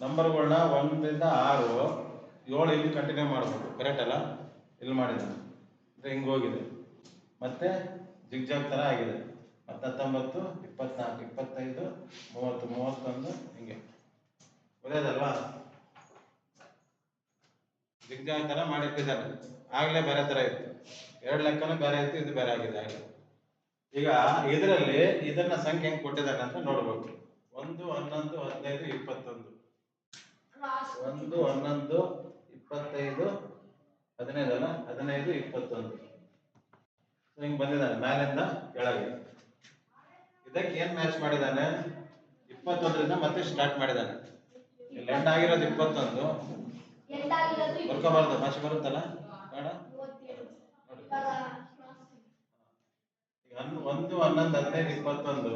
ನಂಬರ್ಗಳನ್ನ ಒಂದರಿಂದ ಆರು, ಏಳು ಇಲ್ಲಿ ಕಂಟಿನ್ಯೂ ಮಾಡಬೇಕು ಕರೆಕ್ಟ್ ಅಲ್ಲ? ಇಲ್ಲಿ ಮಾಡಿದ ಅಂದರೆ ಹಿಂಗೆ ಹೋಗಿದೆ. ಮತ್ತೆ ಜಿಗ್ಜಾಗ್ ಥರ ಆಗಿದೆ. ಮತ್ತು ಹತ್ತೊಂಬತ್ತು, ಇಪ್ಪತ್ನಾಲ್ಕು, ಇಪ್ಪತ್ತೈದು, ಮೂವತ್ತು, ಮೂವತ್ತೊಂದು, ಹಿಂಗೆ. ಒಳ್ಳೇದಲ್ವಾ? ಜಿಗ್ಜಾಗ್ ಥರ ಮಾಡಿಟ್ಟಿದ್ದಾರೆ. ಆಗಲೇ ಬೇರೆ ಥರ ಇತ್ತು. ಎರಡು ಲೆಕ್ಕನೂ ಬೇರೆ ಇತ್ತು, ಇದು ಬೇರೆ ಆಗಿದೆ ಆಗಲೇ. ಈಗ ಇದರಲ್ಲಿ ಇದನ್ನ ಸಂಖ್ಯೆ ಹೆಂಗೆ ಕೊಟ್ಟಿದ್ದಾರೆ ಅಂತ ನೋಡ್ಬೇಕು. ಒಂದು, ಹನ್ನೊಂದು, ಹದಿನೈದು, ಇಪ್ಪತ್ತೊಂದು. ಒಂದು, ಹನ್ನೊಂದು, ಇಪ್ಪತ್ತೈದು ಹದಿನೈದು ಅಲ್ಲ ಹದಿನೈದು, ಇಪ್ಪತ್ತೊಂದು. ಹಿಂಗ್ ಬಂದಿದ್ದಾನೆ, ಮ್ಯಾಲಿಂದ ಕೆಳಗೆ. ಇದಕ್ಕೆ ಏನ್ ಮ್ಯಾಚ್ ಮಾಡಿದಾನೆ ಇಪ್ಪತ್ತೊಂದರಿಂದ ಮತ್ತೆ ಸ್ಟಾರ್ಟ್ ಮಾಡಿದಾನೆ ಎಂಡ್ ಆಗಿರೋದು ಇಪ್ಪತ್ತೊಂದು. ಬರ್ಕೋಬಾರ್ದು, ಭಾಷೆ ಬರುತ್ತಲ್ಲ? ಬೇಡ? ಒಂದು, ಹನ್ನೊಂದು, ಹದಿನೈದು, ಇಪ್ಪತ್ತೊಂದು,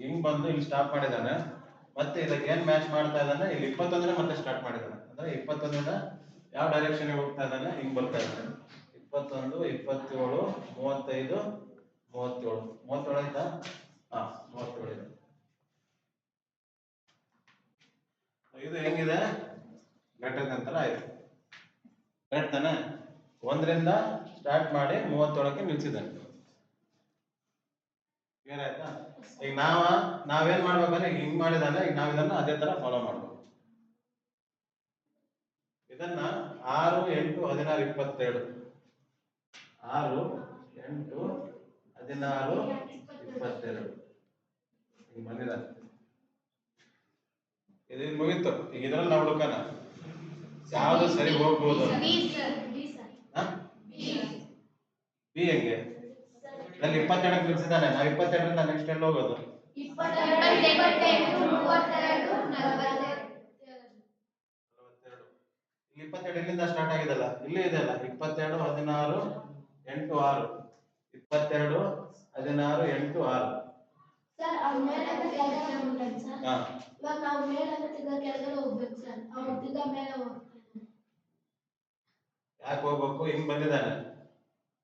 ಹಿಂಗ್ ಬಂದು ಇಲ್ಲಿ ಸ್ಟಾಪ್ ಮಾಡಿದ್ದಾನೆ. ಮತ್ತೆ ಇದಕ್ಕೆ ಏನ್ ಮ್ಯಾಚ್ ಮಾಡ್ತಾ ಇದ್ದಾನೆ ಇಲ್ಲಿ ಇಪ್ಪತ್ತೊಂದರ ಮತ್ತೆ ಸ್ಟಾರ್ಟ್ ಮಾಡಿದ್ದಾನೆ ಅಂದ್ರೆ ಇಪ್ಪತ್ತೊಂದರಿಂದ ಯಾವ ಡೈರೆಕ್ಷನ್ ಹೋಗ್ತಾ ಇದ್ದಾನೆ ಹಿಂಗ್ ಬರ್ತಾ ಇದ್ದಾನೆ ಇಪ್ಪತ್ತೊಂದು, ಇಪ್ಪತ್ತೇಳು, ಮೂವತ್ತೈದು, ಮೂವತ್ತೇಳು. ಮೂವತ್ತೇಳು ಆಯ್ತಾ? ಹಾ, ಮೂವತ್ತೇಳು ಇದೆ. ಇದು ಹೆಂಗಿದೆ? ನಂತರ ಆಯ್ತು. ಕರೆಕ್ಟ್ ತಾನೆ? ಒಂದರಿಂದ ಸ್ಟಾರ್ಟ್ ಮಾಡಿ ಮೂವತ್ತೇಳಕ್ಕೆ ನಿಲ್ಸಿದ್ದಾನೆ. ಕ್ಲಿಯರ್ ಆಯ್ತಾ? ಈಗ ನಾವ ನಾವೇನ್ ಮಾಡ್ಬೇಕಂದ್ರೆ ಈಗ ಹಿಂಗ್ ಮಾಡಿದಾನೆ ಈಗ ನಾವ್ ಇದನ್ನ ಅದೇ ತರ ಫಾಲೋ ಮಾಡ್ಬೇಕು. ಇದನ್ನ ಆರು ಎಂಟು ಹದಿನಾರು ಇಪ್ಪತ್ತೇಳು. ಆರು ಎಂಟು ಹದಿನಾರು ಇಪ್ಪತ್ತೆರಡು ಹಿಂಗ್ ಬಂದಿದ? ಇದು ಮುಗೀತು. ಈಗ ಇದ್ರಲ್ಲಿ ನಾವು ಹುಡುಕನ ಯಾವ್ದು ಸರಿ ಹೋಗ್ಬೋದು ಬಿ ಹೆಂಗೆ? ಅಲ್ಲಿ ಇಪ್ಪತ್ತೆರಡಕ್ಕೆ ನಿಲ್ಸಿದ್ದಾನೆ ನಾವು ಇಪ್ಪತ್ತೆರಡರಿಂದ ನೆಕ್ಸ್ಟ್ ಎಲ್ಲಿ ಹೋಗೋದು. ಇಪ್ಪತ್ತೆರಡು ಇಲ್ಲಿ ಇಲ್ಲಿಂದ ಸ್ಟಾರ್ಟ್ ಆಗಿದೆಲ್ಲ? ಇಲ್ಲಿ ಇದೆ ಅಲ್ಲ? ಇಪ್ಪತ್ತೆರಡು ಹದಿನಾರು ಎಂಟು ಆರು. ಇಪ್ಪತ್ತೆರಡು ಹದಿನಾರು ಎಂಟು ಆರು. ಸರ್ ಅವ್ರ ಮೇಲೆ ಕೆಳಗಡೆ ಸರ್. ಹಾ. ಇವಾಗ ನಾವು ಮೇಲೆ ಕೆಳಗಡೆ ಹೋಗ್ಬೇಕು ಸರ್. ಅವ್ರು ಮೇಲೆ ಹೋಗ್ತಾರೆ. ಯಾಕೆ ಹೋಗ್ಬೇಕು? ಹಿಂಗ್ ಬಂದಿದ್ದಾನೆ.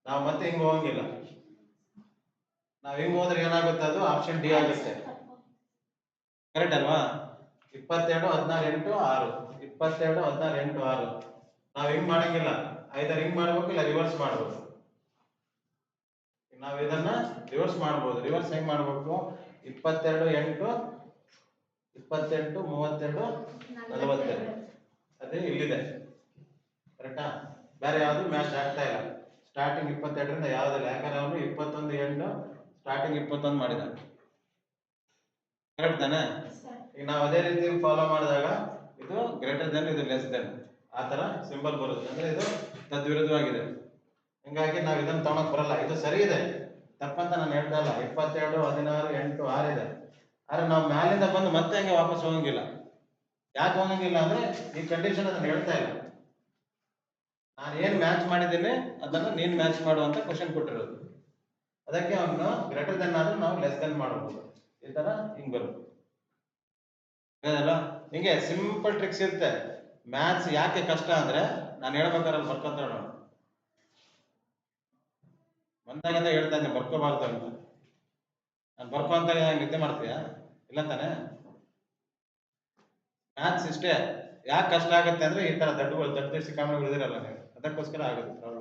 ನಾವು ಮತ್ತೆ ಹಿಂಗ್ ಹೋಗಂಗಿಲ್ಲ. ನಾವ್ ಹಿಂಗ್ ಹೋದ್ರೆ ಏನಾಗುತ್ತೆ ಅದು? ಆಪ್ಷನ್ ಡಿ ಆಗುತ್ತೆ. ಕರೆಕ್ಟ್ ಅಲ್ವಾ? ಇಪ್ಪತ್ತೆರಡು, ಹದಿನಾರು, ಎಂಟು, ಆರು. ಇಪ್ಪತ್ತೆರಡು, ಹದಿನಾರು, ಎಂಟು, ಆರು. ನಾವ್ ಹಿಂಗ್ ಮಾಡಂಗಿಲ್ಲ? ಐದರ್ ಹಿಂಗ್ ಮಾಡ್ಬೇಕು? ಇಲ್ಲ ರಿವರ್ಸ್ ಮಾಡ್ಬೇಕು. ನಾವ್ ಇದನ್ನ ರಿವರ್ಸ್ ಮಾಡ್ಬೋದು. ರಿವರ್ಸ್ ಹೆಂಗ್ ಮಾಡ್ಬೇಕು? ಇಪ್ಪತ್ತೆರಡು, ಎಂಟು, ಇಪ್ಪತ್ತೆಂಟು, ಮೂವತ್ತೆರಡು, ನಲವತ್ತೆರಡು. ಅದೇ ಇಲ್ಲಿದೆ. ಕರೆಕ್ಟಾ ಬೇರೆ ಯಾವುದು ಮ್ಯಾಚ್ ಆಗ್ತಾ ಇಲ್ಲ. ಸ್ಟಾರ್ಟಿಂಗ್ ಇಪ್ಪತ್ತೆರಡರಿಂದ ಯಾವುದಿಲ್ಲ ಯಾಕಂದ್ರೆ ಅವನು ಇಪ್ಪತ್ತೊಂದು, ಎಂಟು ಸ್ಟಾರ್ಟಿಂಗ್ ಇಪ್ಪತ್ತೊಂದು ಮಾಡಿದ ಕರೆಕ್ಟ್ ತಾನೆ? ಈಗ ನಾವು ಅದೇ ರೀತಿ ಫಾಲೋ ಮಾಡಿದಾಗ ಇದು ಗ್ರೇಟರ್ ದೆನ್ ಇದು ಲೆಸ್ ದೆನ್ ಆ ತರ ಸಿಂಬಲ್ ಬರುತ್ತೆ. ಅಂದ್ರೆ ಇದು ತದ್ವಿರುದ್ಧವಾಗಿದೆ. ಹಿಂಗಾಗಿ ನಾವು ಇದನ್ನ ತಗೊಳಕ್ ಬರಲ್ಲ. ಇದು ಸರಿ ಇದೆ. ತಪ್ಪಂತ ನಾನು ಹೇಳ್ತಾ ಇಲ್ಲ. ಇಪ್ಪತ್ತೆರಡು ಹದಿನಾರು ಎಂಟು ಆರಿದೆ ಆದ್ರೆ ನಾವು ಮ್ಯಾಲಿಂದ ಬಂದು ಮತ್ತೆ ಹಂಗೆ ವಾಪಸ್ ಹೋಗಂಗಿಲ್ಲ. ಯಾಕೆ ಹೋಗಂಗಿಲ್ಲ ಅಂದ್ರೆ ಈ ಕಂಡೀಷನ್ ಅದನ್ನ ಹೇಳ್ತಾ ಇಲ್ಲ. ನಾನು ಏನ್ ಮ್ಯಾಚ್ ಮಾಡಿದ್ದೀನಿ ಅದನ್ನ ನೀನ್ ಮ್ಯಾಚ್ ಮಾಡು ಅಂತ ಕ್ವಶನ್ ಕೊಟ್ಟಿರೋದು. ಅದಕ್ಕೆ ಅವನು ಗ್ರೇಟರ್ ದೆನ್ ಆದ್ರೆ ನಾವು ಲೆಸ್ ದೆನ್ ಮಾಡಬಹುದು ಈ ತರ ಹಿಂಗ್ ಬರುತ್ತೆ. ಹಿಂಗೆ ಸಿಂಪಲ್ ಟ್ರಿಕ್ಸ್ ಇರುತ್ತೆ. ಮ್ಯಾಥ್ಸ್ ಯಾಕೆ ಕಷ್ಟ ಅಂದ್ರೆ ನಾನು ಹೇಳ್ಬೇಕಾದ್ರೆ ಬರ್ಕೊಂತ ನಾವು ಬಂದಾಗಿಂದ ಹೇಳ್ತಾ ಇದ್ದೆ, ಬರ್ಕೋಬಾರ್ದು ಅಂತ. ನಾನು ಬರ್ಕೊಂತ ನಿದ್ದೆ ಮಾಡ್ತೀಯಾ? ಇಲ್ಲ ತಾನೆ. ಮ್ಯಾಥ್ಸ್ ಇಷ್ಟೇ. ಯಾಕೆ ಕಷ್ಟ ಆಗುತ್ತೆ ಅಂದ್ರೆ ಈ ತರ ದಡ್ಡುಗಳು, ದಡ್ಡ ಉಳಿದಿರಲ್ಲ ನೀವು. ಅದಕ್ಕೋಸ್ಕರ ಆಗುತ್ತೆ ಪ್ರಾಬ್ಲಮ್